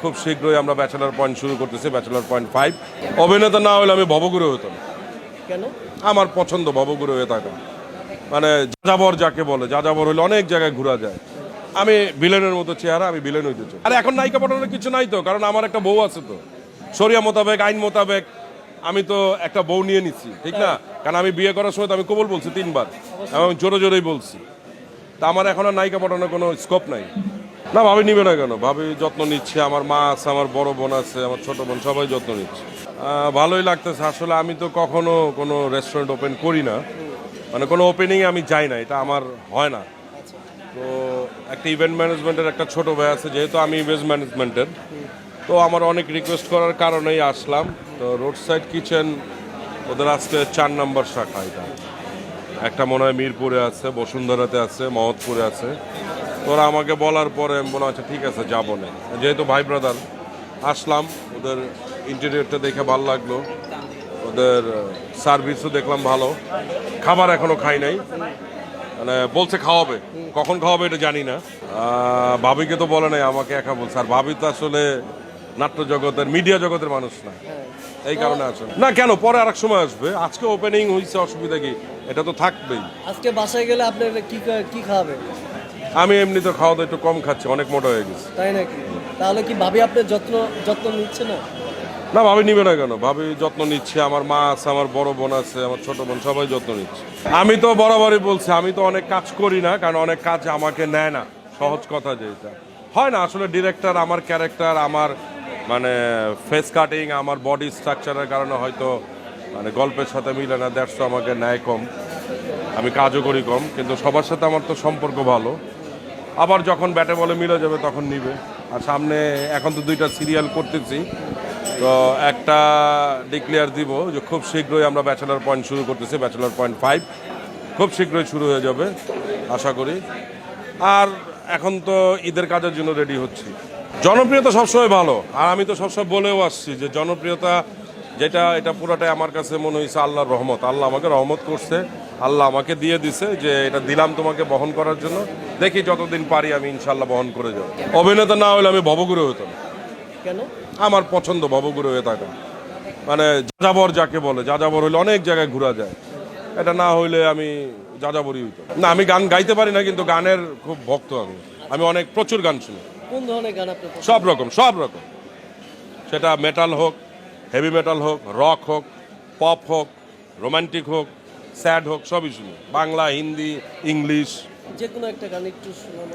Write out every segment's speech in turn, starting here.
খুব শীঘ্রই আমরা ব্যাচেলার পয়েন্ট শুরু করতেছি ব্যাচেলার পয়েন্ট ফাইভ অভিনেতা না হলে আমি ভবগুরু হতাম কেন? আমার পছন্দ ভবগুরু হয়ে থাকা। মানে যাযাবর যাকে বলে যাযাবর হলে অনেক জায়গায় ঘোরা যায়। আমি ভিলেনের মতো চেহারা আমি ভিলেন হইতে চাই। আর এখন নায়িকা পাঠানোর কিছু নাই তো কারণ আমার একটা বউ আছে তো। সরিয়া মোতাবেক আইন মোতাবেক আমি তো একটা বউ নিয়ে নিচ্ছি ঠিক না? কারণ আমি বিয়ে করার সময় তো আমি কবল বলছি তিনবার এবং জোরে জোরেই বলছি। তা আমার এখন আর নায়িকা পাঠানোর কোনো স্কোপ নাই। না, ভাবি নিবে না কেন? ভাবি যত্ন নিচ্ছে, আমার মা আছে, আমার বড় বোন আছে, আমার ছোট বোন, সবাই যত্ন নিচ্ছে। ভালোই লাগতেছে। আসলে আমি তো কখনো কোনো রেস্টুরেন্ট ওপেন করি না। মানে কোনো ওপেনিংয়ে আমি যাই না, এটা আমার হয় না। তো একটা ইভেন্ট ম্যানেজমেন্টের একটা ছোট ভাই আছে, যেহেতু আমি ইভেন্ট ম্যানেজমেন্টের তো আমার অনেক রিকোয়েস্ট করার কারণেই আসলাম। তো রোড সাইড কিচেন ওদের আজকে চার নম্বর শাখা এটা। একটা মনে হয় মিরপুরে আছে, বসুন্ধরাতে আছে, মহৎপুরে আছে। তোরা আমাকে বলার পরে আমি বললাম আচ্ছা ঠিক আছে, যাব না। যেহেতু ভাই ব্রাদার আসলাম, ওদের ইন্টেরিয়রটা দেখে ভালো লাগল। ওদের সার্ভিসও দেখলাম ভালো। খাবার এখনও খাই নাই। মানে বলছে খাওয়াবে। কখন খাওয়াবে এটা জানি না। ভাবিকে তো বলে নাই, আমাকে একা বলছে। আর ভাবি তো আসলে নাট্য জগতের মিডিয়া জগতের মানুষ না। এই কারণে আসে না, কেন? পরে আরেক সময় আসবে। আজকে ওপেনিং হয়েছে অসুবিধা কি? এটা তো থাকবেই। আজকে বাসায় গেলে আপনার কি কি খাওয়াবে আমি এমনি তো খাওয়া দাওয়া একটু কম খাচ্ছি অনেক মোটা হয়ে গেছে। তাই নাকি? তাহলে কি ভাবি আপনার যত্ন যত্ন নিচ্ছে না? না ভাবি নিবে না কেন? ভাবি যত্ন নিচ্ছে আমার মা আছে আমার বড় বোন আছে আমার ছোট বোন সবাই যত্ন নিচ্ছে। আমি তো বরাবরই বলছি আমি তো অনেক কাজ করি না কারণ অনেক কাজ আমাকে নেয় না। সহজ কথা যেটা। হয় না আসলে ডিরেক্টর আমার ক্যারেক্টার আমার মানে ফেস কাটিং আমার বডি স্ট্রাকচারের কারণে হয়তো মানে গল্পের সাথে মিলে না দ্যাটস আমাকে নেয় কম। আমি কাজও করি কম কিন্তু সবার সাথে আমার তো সম্পর্ক ভালো। আবার যখন ব্যাটে বলে মিলে যাবে তখন নিবে। আর সামনে এখন তো দুইটা সিরিয়াল করতেছি। তো একটা ডিক্লেয়ার দিব যে খুব শীঘ্রই আমরা ব্যাচেলার পয়েন্ট শুরু করতেছি ব্যাচেলার পয়েন্ট ফাইভ খুব শীঘ্রই শুরু হয়ে যাবে, আশা করি। আর এখন তো ঈদের কাজের জন্য রেডি হচ্ছি। জনপ্রিয়তা সবসময় ভালো। আর আমি তো সবসময় বলেও আসছি যে জনপ্রিয়তা যেটা এটা পুরোটাই আমার কাছে মনে হয়েছে আল্লাহর রহমত। আল্লাহ আমাকে রহমত করছে আল্লাহ আমাকে দিয়ে দিছে যে এটা দিলাম তোমাকে বহন করার জন্য। দেখি যতদিন পারি আমি ইনশাল্লাহ বহন করে যাব। অভিনেতা না হলে আমি ভবগুরু হতাম কেন? আমার পছন্দ ভবগুরু হয়ে থাকা। মানে যাযাবর যাকে বলে যাযাবর হলে অনেক জায়গায় ঘোরা যায়। এটা না হইলে আমি যাযাবরই হইতাম। না আমি গান গাইতে পারি না কিন্তু গানের খুব ভক্ত আমি। আমি অনেক প্রচুর গান শুনি। কোন ধরনের গান? সব রকম সব রকম। সেটা মেটাল হোক হেভি মেটাল হোক রক হোক পপ হোক রোমান্টিক হোক স্যাড হোক সবই শুনি। বাংলা হিন্দি ইংলিশ। যে কোনো একটা গান একটু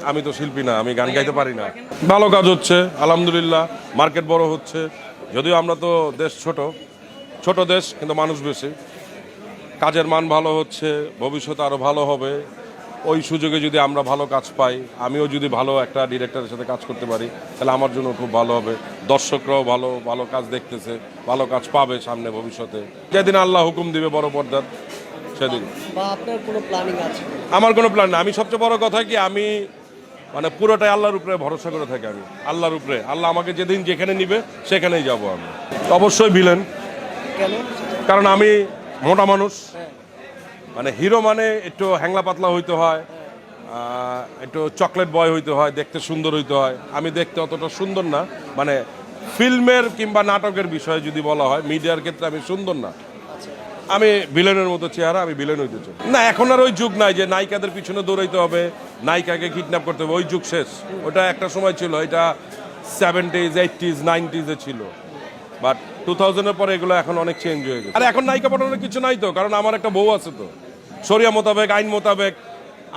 আমি তো শিল্পী না আমি গান গাইতে পারি না। ভালো কাজ হচ্ছে আলহামদুলিল্লাহ। মার্কেট বড় হচ্ছে। যদিও আমরা তো দেশ ছোট ছোট দেশ কিন্তু মানুষ বেশি। কাজের মান ভালো হচ্ছে ভবিষ্যতে আরও ভালো হবে। ওই সুযোগে যদি আমরা ভালো কাজ পাই আমিও যদি ভালো একটা ডিরেক্টরের সাথে কাজ করতে পারি তাহলে আমার জন্য খুব ভালো হবে। দর্শকরাও ভালো ভালো কাজ দেখতেছে ভালো কাজ পাবে সামনে ভবিষ্যতে। যেদিন আল্লাহ হুকুম দিবে বড় পর্দার সেদিন। আমার কোনো প্ল্যান না। আমি সবচেয়ে বড় কথা কি আমি মানে পুরোটাই আল্লাহর উপরে ভরসা করে থাকি আমি। আল্লাহর উপরে। আল্লাহ আমাকে যেদিন যেখানে নিবে সেখানেই যাব আমি। অবশ্যই ভিলেন কারণ আমি মোটা মানুষ। হ্যাঁ। মানে হিরো মানে একটু হ্যাংলা পাতলা হইতে হয় একটু চকলেট বয় হইতে হয়, দেখতে সুন্দর হইতে হয়। আমি দেখতে অতটা সুন্দর না মানে ফিল্মের কিংবা নাটকের বিষয়ে যদি বলা হয়, মিডিয়ার ক্ষেত্রে আমি সুন্দর না। আমি ভিলেনের মতো চেহারা, আমি ভিলেন হইতে চাই। না, এখন আর ওই যুগ নাই যে নায়িকাদের পিছনে দৌড়াইতে হবে, নায়িকাকে কিডন্যাপ করতে হবে, ওই যুগ শেষ। ওটা একটা সময় ছিল, এটা সেভেন্টিজ এইটিজ নাইনটিজে ছিল। বাট টু থাউজেন্ডের পরে এগুলো এখন অনেক চেঞ্জ হয়ে গেছে। আর এখন নায়িকা পাঠানোর কিছু নাই তো, কারণ আমার একটা বউ আছে তো। সরিয়া মোতাবেক, আইন মোতাবেক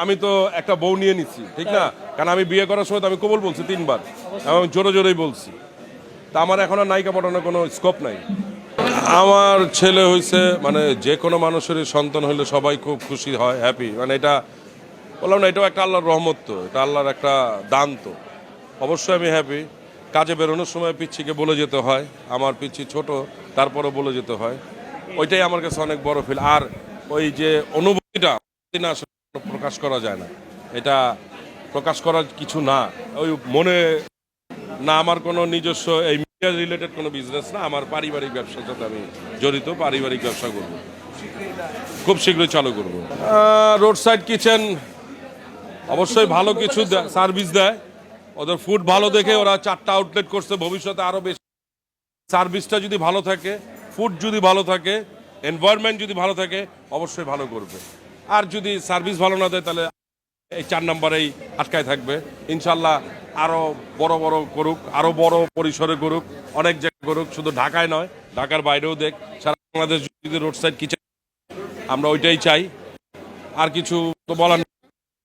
আমি তো একটা বউ নিয়ে নিচ্ছি ঠিক না? কারণ আমি বিয়ে করার সময় তো আমি কবল বলছি তিনবার, এবং জোরে জোরেই বলছি। তা আমার এখন আর নায়িকা পাঠানোর কোনো স্কোপ নাই। আমার ছেলে হয়েছে মানে যে কোনো মানুষেরই সন্তান হলে সবাই খুব খুশি হয় হ্যাপি মানে এটা বললাম না, এটাও একটা আল্লাহর রহমত তো, এটা আল্লাহর একটা দান তো। অবশ্যই আমি হ্যাপি কাজে বেরোনোর সময় পিচ্ছিকে বলে যেতে হয়, আমার পিচ্ছি ছোট তারপরে বলে যেতে হয়। ওইটাই আমার কাছে অনেক বড় ফিল আর ওই যে অনুভূতিটা না প্রকাশ করা যায় না। এটা প্রকাশ করার কিছু না। ওই মনে না, আমার কোনো নিজস্ব এই মিডিয়া রিলেটেড কোনো বিজনেস না, আমার পারিবারিক ব্যবসার সাথে আমি জড়িত, পারিবারিক ব্যবসা করব। খুব শীঘ্রই চালু করব। রোড সাইড কিচেন অবশ্যই ভালো কিছু সার্ভিস দেয়। ওদের ফুড ভালো দেখে ওরা চারটা আউটলেট করছে, ভবিষ্যতে আরও বেশি। সার্ভিসটা যদি ভালো থাকে ফুড যদি ভালো থাকে এনভায়রনমেন্ট যদি ভালো থাকে, অবশ্যই ভালো করবে। আর যদি সার্ভিস ভালো না দেয়, তাহলে এই চার নম্বরেই আটকায় থাকবে ইনশাল্লাহ আরও বড় বড় করুক আরও বড় পরিসরে করুক, অনেক জায়গায় করুক, শুধু ঢাকায় নয়, ঢাকার বাইরেও দেখ, সারা বাংলাদেশ যদি রোড সাইড কিচেন আমরা ওইটাই চাই আর কিছু তো বলার।